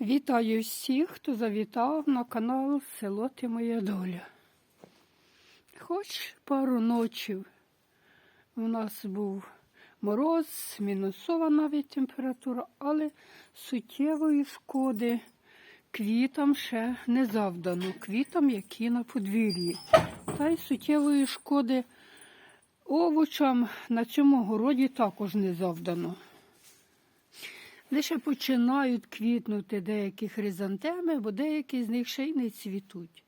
Вітаю всіх, хто завітав на канал Село Ти Моя Доля. Хоч пару ночів у нас був мороз, мінусова навіть температура, але суттєвої шкоди квітам ще не завдано, квітам, які на подвір'ї. Та й суттєвої шкоди овочам на цьому городі також не завдано. Лише починають квітнути деякі хризантеми, бо деякі з них ще й не цвітуть.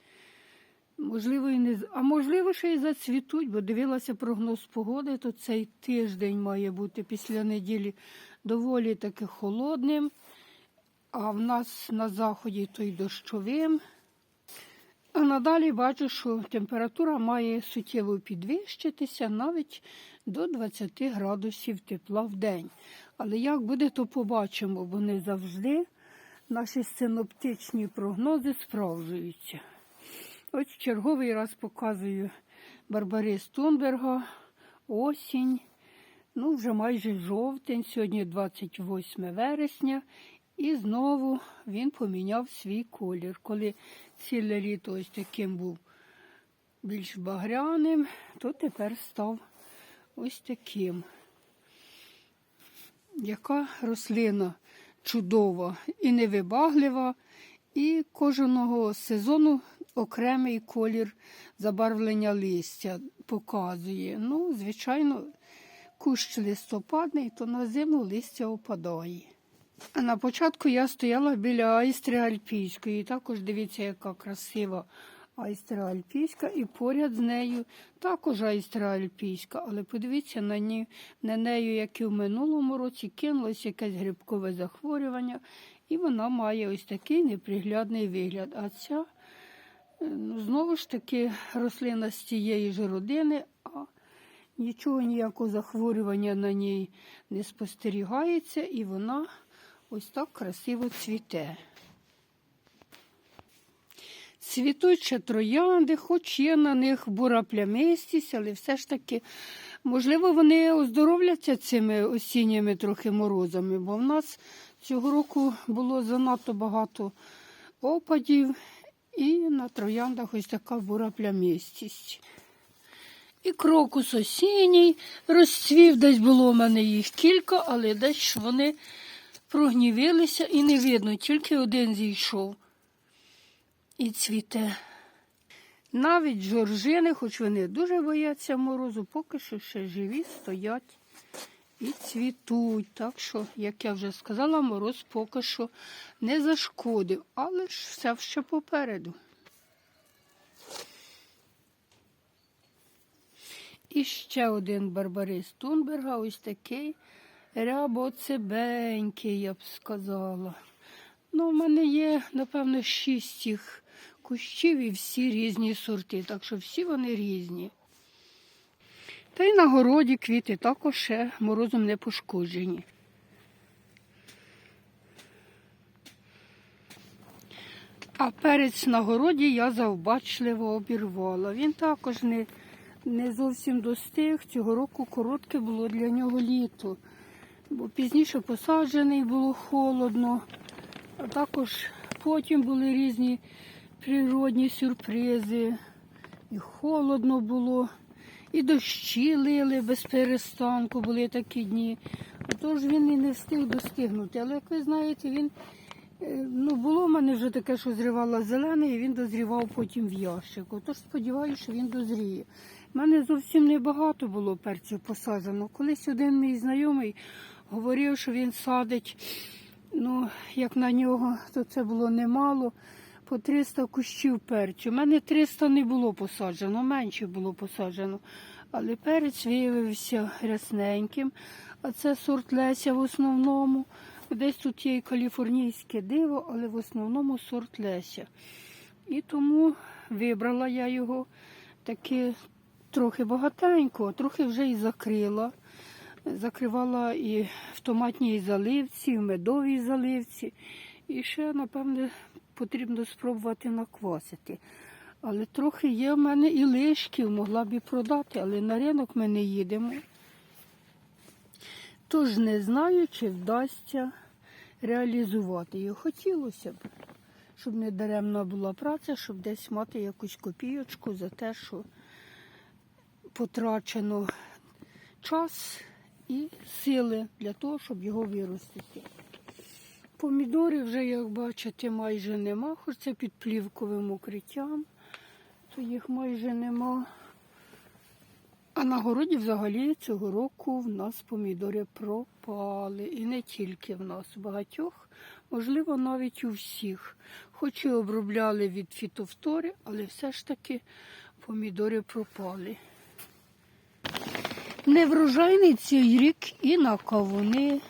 Можливо, і не, а можливо, ще й зацвітуть, бо дивилася прогноз погоди, то цей тиждень має бути після неділі доволі таки холодним, а в нас на заході то й дощовим. А надалі бачу, що температура має суттєво підвищитися навіть до 20 градусів тепла в день. Але як буде, то побачимо, бо не завжди наші синоптичні прогнози справджуються. Ось черговий раз показую Барбарис Тунберга, осінь, ну вже майже жовтень, сьогодні 28 вересня, і знову він поміняв свій колір. Коли ціле літо ось таким був більш багряним, то тепер став ось таким. Яка рослина чудова і невибаглива, і кожного сезону окремий колір забарвлення листя показує. Ну, звичайно, кущ листопадний, то на зиму листя опадає. На початку я стояла біля айстри альпійської. І також дивіться, яка красива айстра альпійська, і поряд з нею також айстра альпійська. Але подивіться на, ні, на нею, як і в минулому році, кинулось якесь грибкове захворювання, і вона має ось такий неприглядний вигляд. А ця е, ну, знову ж таки рослина з тієї ж родини. а Нічого ніякого захворювання на ній не спостерігається, і вона ось так красиво цвіте. Цвітуть ще троянди, хоч є на них бура плямистість, але все ж таки, можливо, вони оздоровляться цими осінніми трохи морозами, бо в нас цього року було занадто багато опадів, і на трояндах ось така бура плямистість. І крокус осінній розцвів, десь було в мене їх кілька, але десь вони прогнівилися і не видно, тільки один зійшов і цвіте. Навіть жоржини, хоч вони дуже бояться морозу, поки що ще живі, стоять і цвітуть. Так що, як я вже сказала, мороз поки що не зашкодив, але ж все ще попереду. І ще один барбарис Тунберга, ось такий рябоцебенький, я б сказала. Ну, в мене є, напевно, шість їх кущів і всі різні сорти, так що всі вони різні. Та й на городі квіти також ще морозом не пошкоджені. А перець на городі я завбачливо обірвала. Він також не, не зовсім достиг. Цього року коротке було для нього літо, бо пізніше посаджений було холодно. А також потім були різні природні сюрпризи. І холодно було, і дощі лили без перестанку, були такі дні. Тож він і не встиг достигнути. Але, як ви знаєте, він е, ну, було в мене вже таке, що зривала зелений, і він дозрівав потім в ящику. Тож сподіваюся, що він дозріє. У мене зовсім небагато було перців посаджено. Колись один мій знайомий говорив, що він садить. Ну, як на нього, то це було немало. По 300 кущів перцю. У мене 300 не було посаджено, менше було посаджено. Але перець виявився рясненьким. А це сорт Леся в основному. Десь тут є і каліфорнійське диво, але в основному сорт Леся. І тому вибрала я його таки трохи багатенько, трохи вже і закрила. Закривала і в томатній заливці, і в медовій заливці. І ще, напевне, потрібно спробувати наквасити. Але трохи є в мене і лишків, могла б і продати, але на ринок ми не їдемо. Тож не знаю, чи вдасться реалізувати його. Хотілося б, щоб не даремна була праця, щоб десь мати якусь копійочку за те, що потрачено час і сили для того, щоб його виростити. Помідори вже, як бачите, майже нема, хоч це під плівковим укриттям, то їх майже нема. А на городі взагалі цього року в нас помідори пропали. І не тільки в нас, багатьох, можливо, навіть у всіх. Хоч і обробляли від фітофтори, але все ж таки помідори пропали. Неврожайний цей рік і на кавуни.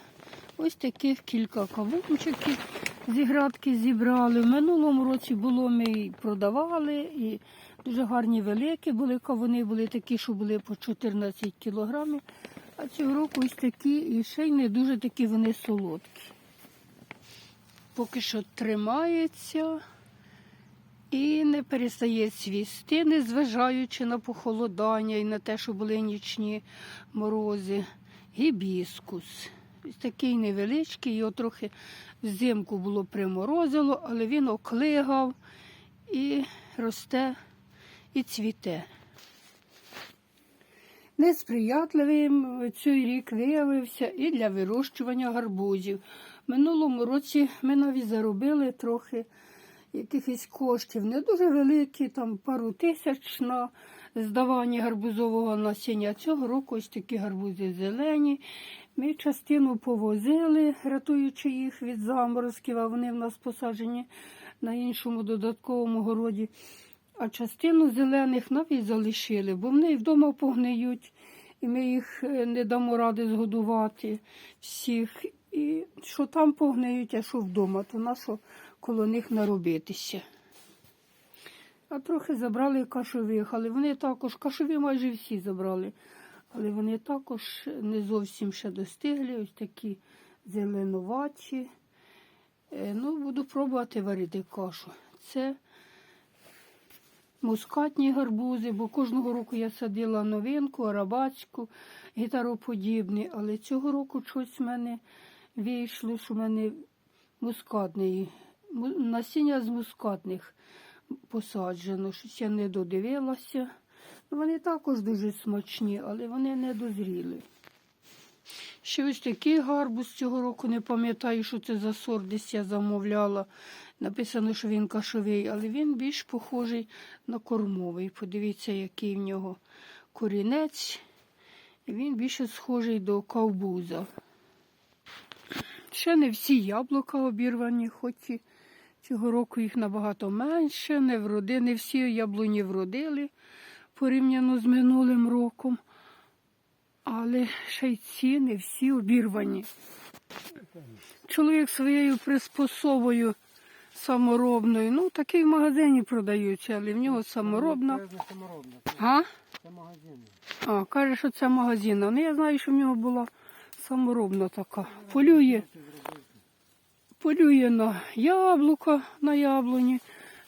Ось таких кілька кавунчиків зі градки зібрали. В минулому році було ми і продавали, і дуже гарні великі були кавуни, були такі, що були по 14 кілограмів. А цього року ось такі, і ще й не дуже такі вони солодкі. Поки що тримається і не перестає цвісти, незважаючи на похолодання і на те, що були нічні морози. Гібіскус. Ось такий невеличкий, його трохи взимку було приморозило, але він оклигав і росте і цвіте. Несприятливим цей рік виявився і для вирощування гарбузів. Минулому році ми навіть заробили трохи якихось коштів, не дуже великі, там пару тисяч на здавання гарбузового насіння. Цього року ось такі гарбузи зелені. Ми частину повозили, рятуючи їх від заморозків, а вони в нас посаджені на іншому додатковому городі. А частину зелених навіть залишили, бо вони вдома погниють, і ми їх е, не дамо ради згодувати всіх. І що там погниють, а що вдома, то на що коло них наробитися. А трохи забрали кашових, але вони також, кашові майже всі забрали, але вони також не зовсім ще достигли, ось такі зеленуваті. Е, Ну, буду пробувати варити кашу. Це мускатні гарбузи, бо кожного року я садила новинку, арабатську, гітароподібні, але цього року щось в мене вийшло, що в мене мускатний, му- насіння з мускатних посаджено, щось я не додивилася. Ну, Вони також дуже смачні, але вони не дозріли. Ще ось такий гарбуз цього року, не пам'ятаю, що це за сорт, десь я замовляла. Написано, що він кашовий, але він більш похожий на кормовий. Подивіться, який в нього корінець. Він більше схожий до ковбуза. Ще не всі яблука обірвані, хоч і цього року їх набагато менше, не, вроди, не всі яблуні вродили порівняно з минулим роком. Але ще й ці не всі обірвані. Чоловік своєю приспособою саморобною, ну такий в магазині продаються, але в нього саморобна. А? це магазин. А, каже, що це магазинна. Ну я знаю, що в нього була саморобна така. Полює, полює на яблука на яблуні,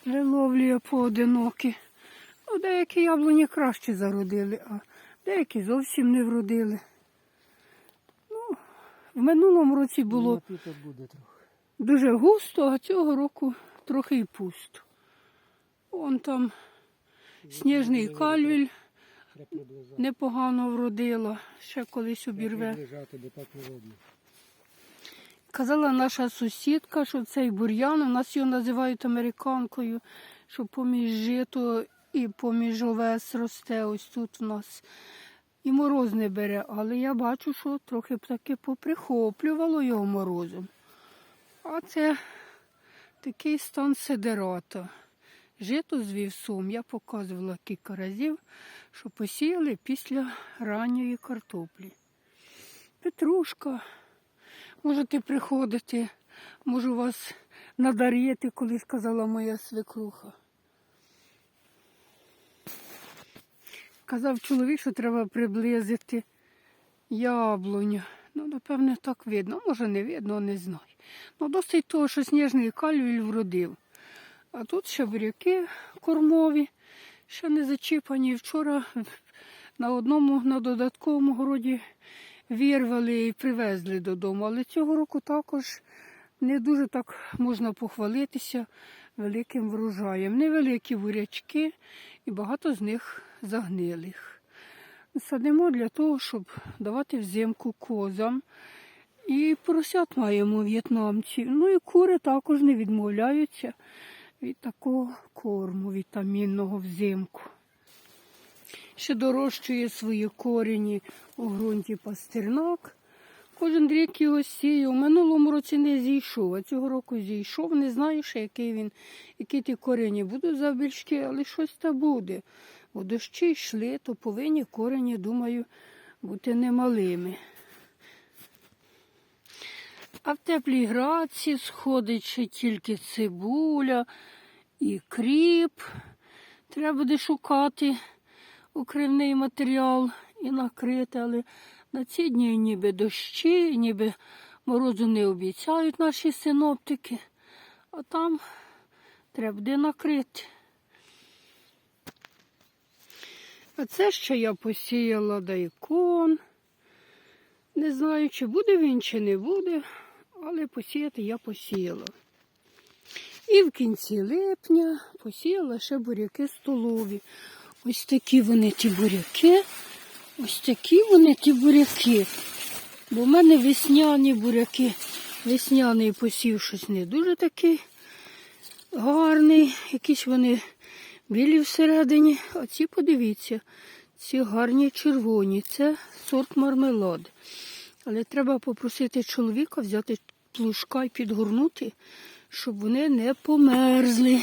виловлює поодинокі. Ну, деякі яблуні краще зародили, а деякі зовсім не вродили. Ну, в минулому році було Ну, дуже густо, а цього року трохи і пусто. Вон там сніжний кальвіль непогано вродила, ще колись обірве. приближати, бо так не роблю. Казала наша сусідка, що цей бур'ян, у нас його називають американкою, що поміж жито і поміж овес росте ось тут в нас. І мороз не бере, але я бачу, що трохи б таки поприхоплювало його морозом. А це такий стан сидерата. Жито з вівсом я показувала кілька разів, що посіяли після ранньої картоплі. Петрушка, можете приходити, можу вас надарити, коли сказала моя свекруха. Казав чоловік, що треба приблизити яблуню. Ну, напевне, так видно. Може, не видно, не знаю. Ну, досить того, що сніжний кальвіль вродив. А тут ще буряки кормові, ще не зачіпані. Вчора на одному на додатковому городі вирвали і привезли додому. Але цього року також не дуже так можна похвалитися великим врожаєм. Невеликі бурячки і багато з них загнилих. Садимо для того, щоб давати взимку козам. І поросят маємо в'єтнамців. Ну і кури також не відмовляються від такого корму вітамінного взимку. Ще дорощує свої корені у ґрунті пастернак. Кожен рік його сіє. У минулому році не зійшов, а цього року зійшов. Не знаю ще, який він, які ті корені будуть завбільшки, але щось та буде. Бо дощі йшли, то повинні корені, думаю, бути немалими. А в теплій граці сходить ще тільки цибуля і кріп. Треба буде шукати укривний матеріал і накрити, але на ці дні ніби дощі, ніби морозу не обіцяють наші синоптики, а там треба буде накрити. А це ще я посіяла дайкон. Не знаю, чи буде він, чи не буде, але посіяти я посіяла. І в кінці липня посіяла ще буряки столові. Ось такі вони ті буряки. Ось такі вони ті буряки. Бо в мене весняні буряки. Весняний посів щось не дуже такий гарний. Якісь вони білі всередині. А ці, подивіться, ці гарні червоні. Це сорт мармелад. Але треба попросити чоловіка взяти плужка і підгорнути, щоб вони не померзли.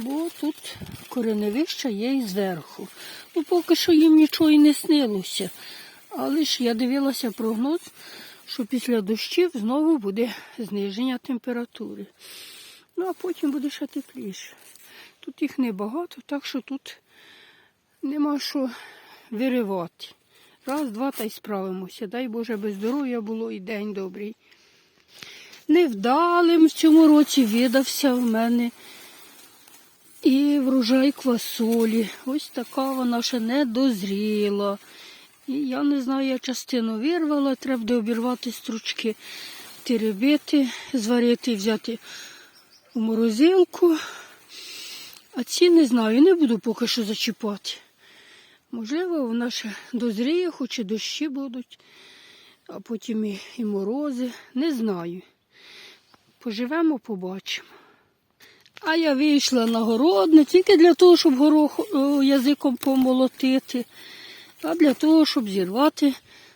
Бо тут кореневища є і зверху. Ну, поки що їм нічого і не снилося. Але ж я дивилася прогноз, що після дощів знову буде зниження температури. Ну, а потім буде ще тепліше. Тут їх небагато, так що тут нема що виривати. Раз, два та й справимося. Дай Боже, без здоров'я було і день добрий. Невдалим в цьому році видався в мене і врожай квасолі. Ось така вона ще не дозріла. І я не знаю, я частину вирвала, треба буде обірвати стручки, теребити, зварити, взяти у морозилку. А ці не знаю, не буду поки що зачіпати. Можливо, вона ще дозріє, хоч і дощі будуть, а потім і, і морози. Не знаю. Поживемо, побачимо. А я вийшла на город не тільки для того, щоб горох язиком помолотити, а для того, щоб зірвати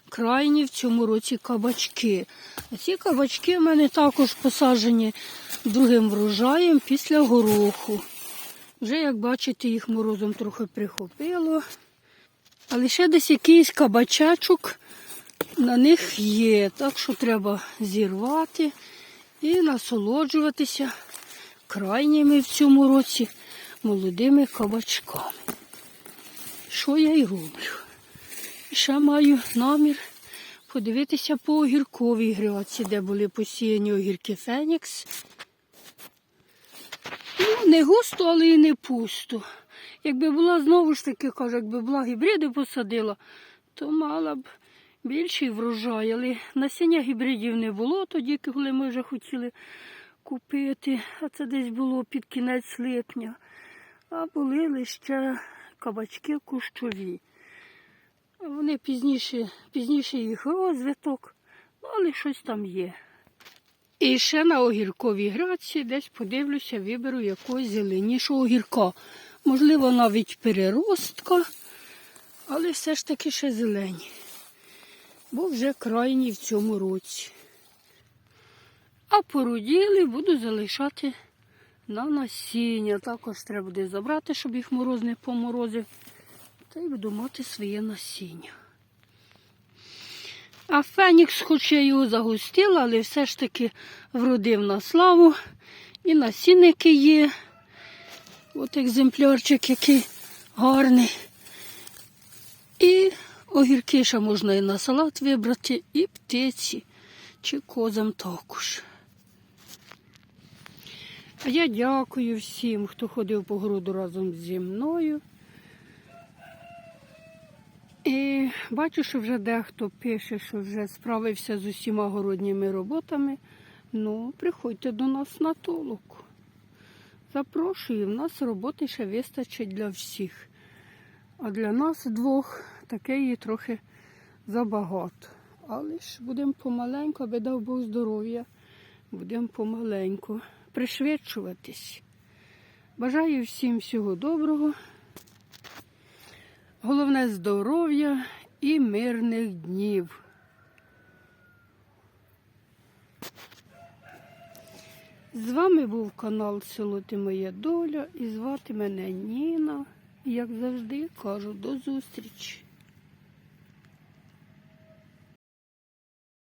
крайні в цьому році кабачки. А ці кабачки в мене також посаджені другим врожаєм після гороху. Вже, як бачите, їх морозом трохи прихопило. Але ще десь якийсь кабачачок на них є. Так що треба зірвати і насолоджуватися крайніми в цьому році молодими кабачками. Що я й роблю? Ще маю намір подивитися по огірковій гряці, де були посіяні огірки Фенікс. Ну, не густо, але і не пусто. Якби була знову ж таки, кажу, якби була гібриди посадила, то мала б більший врожай. Але насіння гібридів не було тоді, коли ми вже хотіли купити. А це десь було під кінець липня. А були лише кабачки кущові. Вони пізніше, пізніше їх розвиток, ну, але щось там є. І ще на огірковій граці десь подивлюся, виберу якогось зеленішого огірка. Можливо, навіть переростка, але все ж таки ще зелені. Бо вже крайні в цьому році. А поруділи буду залишати на насіння. Також треба буде забрати, щоб їх мороз не поморозив. Та й буду мати своє насіння. А Фенікс, хоч я його загустила, але все ж таки вродив на славу. І насінники є. От екземплярчик який гарний. І огірки ще можна і на салат вибрати, і птиці, чи козам також. А я дякую всім, хто ходив по городу разом зі мною. І бачу, що вже дехто пише, що вже справився з усіма городніми роботами. Ну, приходьте до нас на толоку. Запрошую, в нас роботи ще вистачить для всіх. А для нас двох таке її трохи забагато. Але ж будемо помаленьку, аби дав Бог здоров'я. Будемо помаленьку пришвидшуватись. Бажаю всім всього доброго. Головне здоров'я і мирних днів. З вами був канал Село Ти Моя Доля і звати мене Ніна. І, Як завжди кажу, до зустрічі.